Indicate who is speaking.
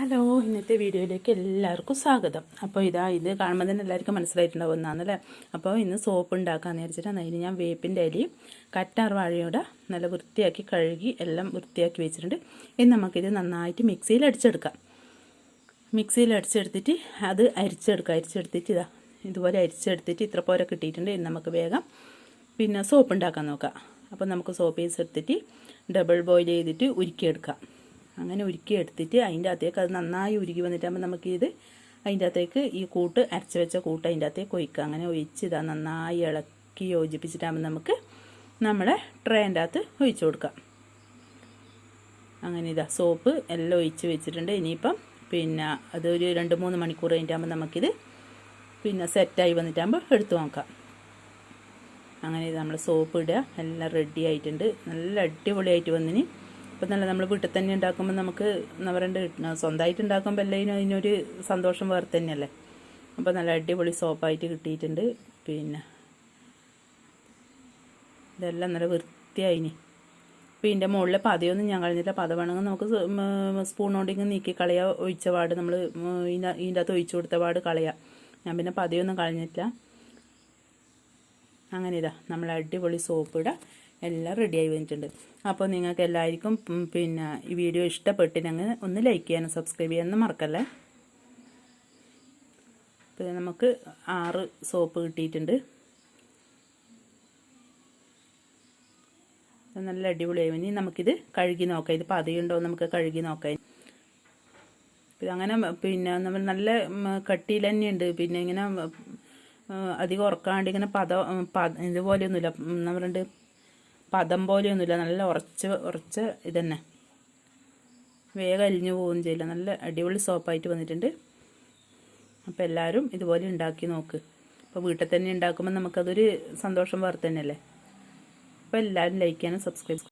Speaker 1: Hello ഇന്നത്തെ വീഡിയോയിലേക്ക് എല്ലാവർക്കും സ്വാഗതം. അപ്പോൾ ഇതാ ഇത് കാണുമ്പോൾ തന്നെ എല്ലാവർക്കും മനസ്സിലായിട്ടുണ്ടാവും അല്ലേ അപ്പോൾ ഇന്ന് സോപ്പ് ഉണ്ടാക്കാമെന്ന് വിചാരിച്ചിട്ടാണ്. അതിന് ഞാൻ വേപ്പിന്റെ അരി കറ്റാർ വാഴയോടെ നല്ല വൃത്തിയാക്കി കഴുകി എല്ലാം വൃത്തിയാക്കി വെച്ചിട്ടുണ്ട്. ഇനി നമുക്കിത് നന്നായിട്ട് മിക്സിയിൽ അടിച്ചെടുക്കാം. മിക്സിയിൽ അടിച്ചെടുത്തിട്ട് അത് അരിച്ചെടുക്കാം. അരിച്ചെടുത്തിട്ട് ഇതാ ഇതുപോലെ അരിച്ചെടുത്തിട്ട് ഇത്ര പോരെ കിട്ടിയിട്ടുണ്ട്. ഇനി നമുക്ക് വേഗം പിന്നെ സോപ്പ് ഉണ്ടാക്കാൻ നോക്കാം. അപ്പോൾ നമുക്ക് സോപ്പ് പീസ് എടുത്തിട്ട് ഡബിൾ ബോയിൽ ചെയ്തിട്ട് ഉരുക്കിയെടുക്കാം. അങ്ങനെ ഉരുക്കി എടുത്തിട്ട് അതിന്റെ അകത്തേക്ക് അത് നന്നായി ഉരുക്കി വന്നിട്ടാകുമ്പോൾ നമുക്കിത് അതിന്റെ അകത്തേക്ക് ഈ കൂട്ട് അരച്ച് വെച്ച കൂട്ട് അതിന്റെ അകത്തേക്ക് ഒഴിക്കുക. അങ്ങനെ ഒഴിച്ച് ഇതാ നന്നായി ഇളക്കി യോജിപ്പിച്ചിട്ടാകുമ്പോൾ നമുക്ക് നമ്മളെ ട്രേന്റെ അകത്ത് ഒഴിച്ചു കൊടുക്കാം. അങ്ങനെ ഇതാ സോപ്പ് എല്ലാം ഒഴിച്ച് വെച്ചിട്ടുണ്ട്. ഇനിയിപ്പം പിന്നെ അതൊരു രണ്ട് മൂന്ന് മണിക്കൂർ കഴിഞ്ഞിട്ടാകുമ്പോൾ നമുക്കിത് പിന്നെ സെറ്റായി വന്നിട്ടാകുമ്പോൾ എടുത്തു നോക്കാം. അങ്ങനെ ഇത് നമ്മൾ സോപ്പ് ഇടുക. എല്ലാം റെഡി ആയിട്ടുണ്ട്. നല്ല അടിപൊളിയായിട്ട് വന്നിന്. ഇപ്പം നല്ല നമ്മൾ വീട്ടിൽ തന്നെ ഉണ്ടാക്കുമ്പോൾ നമുക്ക് എന്താ പറയണ്ട സ്വന്തമായിട്ട് ഉണ്ടാക്കുമ്പോൾ എല്ലാവരും അതിനൊരു സന്തോഷം വേറെ തന്നെയല്ലേ? അപ്പോൾ നല്ല അടിപൊളി സോപ്പായിട്ട് കിട്ടിയിട്ടുണ്ട്. പിന്നെ ഇതെല്ലാം നല്ല വൃത്തിയായിനി. അപ്പോൾ ഇതിന്റെ മുകളിൽ പതയൊന്നും ഞാൻ കളഞ്ഞില്ല പത വേണമെങ്കിൽ നമുക്ക് സ്പൂൺ കൊണ്ടിങ്ങനെ നീക്കി കളയാ. ഒഴിച്ച പാട് നമ്മൾ ഇതിന്റെ ഇതിന്റെ അകത്ത് ഒഴിച്ചു കൊടുത്ത പാട് കളയാം. ഞാൻ പിന്നെ പതയൊന്നും കളഞ്ഞിട്ടില്ല. അങ്ങനെ ഇതാ നമ്മൾ അടിപൊളി സോപ്പ് ഇടുക എല്ലാം റെഡിയായി വന്നിട്ടുണ്ട്. അപ്പോൾ നിങ്ങൾക്ക് എല്ലാവർക്കും പിന്നെ ഈ വീഡിയോ ഇഷ്ടപ്പെട്ടിനെങ്കിൽ ഒന്ന് ലൈക്ക് ചെയ്യാനും സബ്സ്ക്രൈബ് ചെയ്യാനും മറക്കല്ലേ? പിന്നെ നമുക്ക് ആറ് സോപ്പ് കിട്ടിയിട്ടുണ്ട്. നല്ല അടിപൊളിയായി. ഇനി നമുക്കിത് കഴുകി നോക്കാം. ഇത് പതയുണ്ടോ നമുക്ക് കഴുകി നോക്കാം. അങ്ങനെ പിന്നെ നമ്മൾ നല്ല കട്ടിയിൽ തന്നെയുണ്ട്. പിന്നെ ഇങ്ങനെ അധികം ഉറക്കാണ്ട് ഇങ്ങനെ പത ഇതുപോലെയൊന്നുമില്ല. നമ്മളുണ്ട് പദം പോലെയൊന്നുമില്ല. നല്ല ഉറച്ച് ഉറച്ച ഇതന്നെ. വേഗം അലിഞ്ഞു പോവുകയും ചെയ്യില്ല. നല്ല അടിപൊളി സോപ്പായിട്ട് വന്നിട്ടുണ്ട്. അപ്പോൾ എല്ലാവരും ഇതുപോലെ ഉണ്ടാക്കി നോക്ക്. അപ്പോൾ വീട്ടിൽ തന്നെ ഉണ്ടാക്കുമ്പോൾ നമുക്കതൊരു സന്തോഷം വേറെ തന്നെയല്ലേ? അപ്പോൾ എല്ലാവരും ലൈക്ക് ചെയ്യാനും സബ്സ്ക്രൈബ്